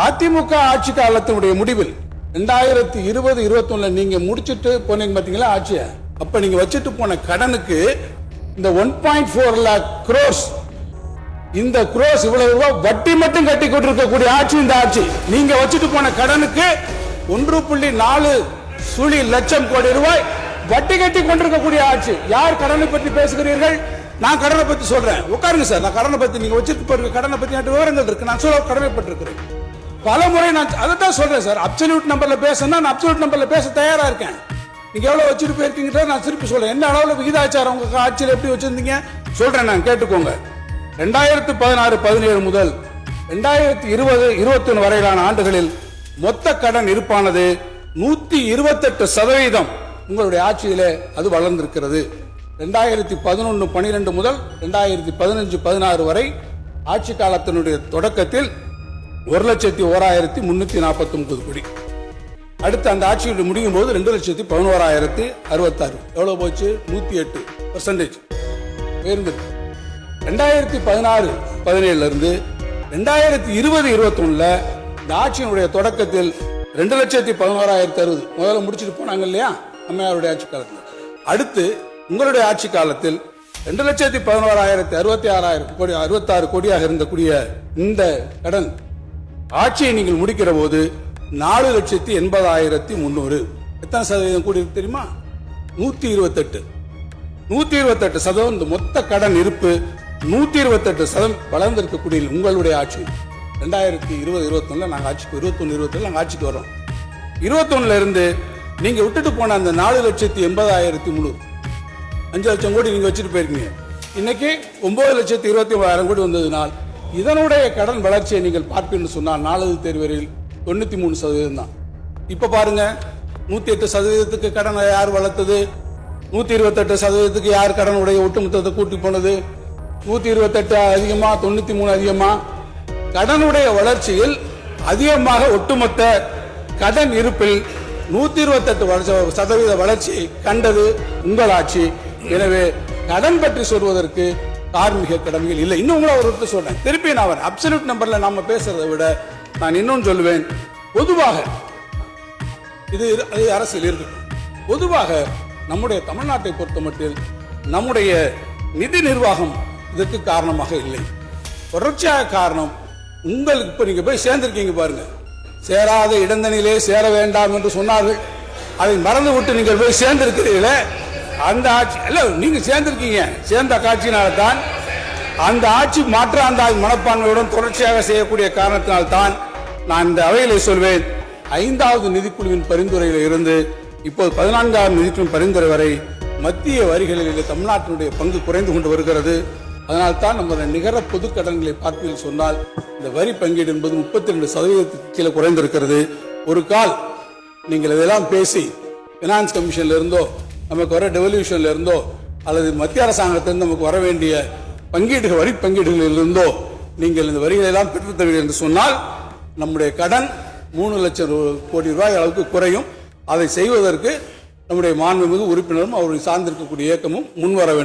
அதிமுக ஆட்சி காலத்தினுடைய முடிவில் ரெண்டாயிரத்தி இருபது இருபத்தி ஒண்ணுல நீங்க முடிச்சிட்டு போனீங்க பாத்தீங்களா ஆட்சிய? அப்ப நீங்க வச்சுட்டு போன கடனுக்கு இந்த one point four lakh crores இந்த குரோஸ் இவ்வளவு ரூபாய் வட்டி மட்டும் கட்டி கொண்டிருக்கக்கூடிய ஆட்சி இந்த ஆட்சி. நீங்க வச்சுட்டு போன கடனுக்கு ஒன்று புள்ளி நாலு சுழி லட்சம் கோடி ரூபாய் வட்டி கட்டி கொண்டிருக்கக்கூடிய ஆட்சி. யார் கடனை பற்றி பேசுகிறீர்கள்? நான் கடனை பத்தி சொல்றேன். உட்காருங்க சார். நான் கடனை பத்தி நீங்க வச்சுட்டு போற கடனை பத்தி விவரங்கள் இருக்கு. நான் சொல்ல கடமைப்பட்டிருக்கிறேன். பல முறை நான் அதை தான் சொல்றேன் சார். அப்சல்யூட் நம்பர்ல பேசுனா நான் அப்சல்யூட் நம்பர்ல பேச தயாரா இருக்கேன். நீங்க எவ்வளவு வச்சுட்டு போயிருக்கீங்க நான் திருப்பி சொல்றேன். என்ன அளவுல விகிதாச்சாரம் உங்க ஆட்சியில் எப்படி வச்சிருந்தீங்க? சொல்றேன் நான் கேட்டுக்கோங்க. ரெண்டாயிரத்து பதினாறு பதினேழு முதல் ரெண்டாயிரத்தி இருபது இருபத்தொன்று வரையிலான ஆண்டுகளில் மொத்த கடன் இருப்பானது நூத்தி இருபத்தெட்டு சதவீதம் உங்களுடைய ஆட்சியிலே அது வளர்ந்திருக்கிறது. ரெண்டாயிரத்தி பதினொன்று பனிரெண்டு முதல் ரெண்டாயிரத்தி பதினஞ்சு பதினாறு வரை ஆட்சி காலத்தினுடைய தொடக்கத்தில் ஒரு லட்சத்தி ஓராயிரத்தி முன்னூத்தி நாற்பத்தி ஒன்பது கோடி. அடுத்து அந்த ஆட்சியுடைய முடியும் போது ரெண்டு லட்சத்தி பதினோராயிரத்தி அறுபத்தாறு. எவ்வளோ போச்சு? நூற்றி எட்டு பர்சன்டேஜ் உயர்ந்துருக்கு ரெண்டாயிரத்தி பதினாறு பதினேழுல இருந்து ரெண்டாயிரத்தி இருபது இருபத்தொன்னில் இந்த ஆட்சியினுடைய தொடக்கத்தில் ரெண்டு லட்சத்தி பதினோராயிரத்தி அறுபது. முதல்ல முடிச்சுட்டு போனாங்க இல்லையா? அம்மையாருடைய ஆட்சி காலத்தில். அடுத்து உங்களுடைய ஆட்சி காலத்தில் ரெண்டு லட்சத்தி பதினோராயிரத்தி அறுபத்தி ஆறாயிரம் கோடி அறுபத்தாறு கோடியாக இருந்தக்கூடிய இந்த கடன் ஆட்சியை நீங்கள் முடிக்கிற போது நாலு லட்சத்தி எண்பதாயிரத்தி முந்நூறு எத்தனை சதவீதம் கூடி இருக்கு தெரியுமா? நூத்தி இருபத்தெட்டு. நூத்தி இருபத்தெட்டு சதவீதம் இந்த மொத்த கடன் இருப்பு நூத்தி இருபத்தெட்டு சதம் வளர்ந்திருக்கக்கூடிய உங்களுடைய ஆட்சி. ரெண்டாயிரத்தி இருபது இருபத்தொன்னுல நாங்கள் ஆட்சிக்கு இருபத்தொன்னு இருபத்தொன்னு நாங்கள் ஆட்சிக்கு வரோம் இருபத்தொன்னுல இருந்து நீங்க விட்டுட்டு போன அந்த நாலு லட்சத்தி எண்பதாயிரத்தி முந்நூறு அஞ்சு லட்சம் கோடி நீங்க வச்சுட்டு போயிருக்கீங்க. இன்னைக்கு ஒன்பது லட்சத்தி இருபத்தி ஒன்பதாயிரம் கோடி வந்ததுனால் இதனுடைய கடன் வளர்ச்சியை நீங்கள் பார்ப்பீங்கன்னு சொன்னால் நாலாவது தேர்வரையில் தொண்ணூத்தி மூணு சதவீதம் தான். இப்ப பாருங்க நூத்தி எட்டு சதவீதத்துக்கு கடனை யார் வளர்த்தது? நூத்தி இருபத்தெட்டு சதவீதத்துக்கு யார் கடனுடைய ஒட்டுமொத்தத்தை கூட்டி போனது? நூத்தி இருபத்தெட்டு அதிகமா தொண்ணூத்தி மூணு அதிகமா? கடனுடைய வளர்ச்சியில் அதிகமாக ஒட்டுமொத்த கடன் இருப்பில் நூத்தி இருபத்தெட்டு சதவீத வளர்ச்சி கண்டது உங்கள் ஆட்சி. எனவே கடன் பற்றி சொல்வதற்கு தார்மீக கடமைகள் இல்லை. இன்னும் கூட ஒரு சொல்றேன். திருப்பி நான் அவர் அப்சல்யூட் நம்பர்ல நாம பேசுறதை விட நான் இன்னும் சொல்லுவேன். பொதுவாக இது அது இது அரசியல் இருக்கட்டும் பொதுவாக நம்முடைய தமிழ்நாட்டை பொறுத்தமட்டில் நம்முடைய நிதி நிர்வாகம் இதற்கு காரணமாக இல்லை. தொடர்ச்சியாக காரணம் உங்களுக்கு இப்போ நீங்கள் போய் சேர்ந்திருக்கீங்க பாருங்க. சேராத இடந்தனிலே சேர வேண்டாம் என்று சொன்னார்கள். அதை மறந்து விட்டு நீங்கள் போய் சேர்ந்திருக்கிறீர்களே. அந்த ஆட்சி இல்ல நீங்க சேர்ந்திருக்கீங்க. சேர்ந்த காட்சியினால்தான் அந்த ஆட்சி மாற்ற அந்த மனப்பான்மையுடன் தொடர்ச்சியாக செய்யக்கூடிய காரணத்தினால்தான் நான் இந்த அவையிலே சொல்வேன். ஐந்தாவது நிதிக்குழுவின் பரிந்துரையில் இருந்து இப்போது பதினான்காவது நிதிக்குழுவின் பரிந்துரை வரை மத்திய வரிகளில் தமிழ்நாட்டினுடைய பங்கு குறைந்து கொண்டு வருகிறது. அதனால் தான் நம்ம நிகர பொது கடன்களை பார்ப்பதில் சொன்னால் இந்த வரி பங்கீடு என்பது முப்பத்தி ரெண்டு சதவீதத்துக்கு கீழே குறைந்திருக்கிறது. ஒரு கால் நீங்கள் இதெல்லாம் பேசி பினான்ஸ் கமிஷன்ல இருந்தோ நமக்கு வர டெவல்யூஷன்ல இருந்தோ அல்லது மத்திய அரசாங்கத்திலிருந்து நமக்கு வர வேண்டிய பங்கீடுகள் வரி பங்கீடுகளில் இருந்தோ நீங்கள் இந்த வரிகளை எல்லாம் பெற்றுத்தருவீர்கள் என்று சொன்னால் நம்முடைய கடன் மூணு லட்சம் ரூ- கோடி ரூபாய் அளவுக்கு குறையும். அதை செய்வதற்கு நம்முடைய மாண்புமிகு உறுப்பினரும் அவரை சார்ந்திருக்கக்கூடிய இயக்கமும் முன்வர வேண்டும்.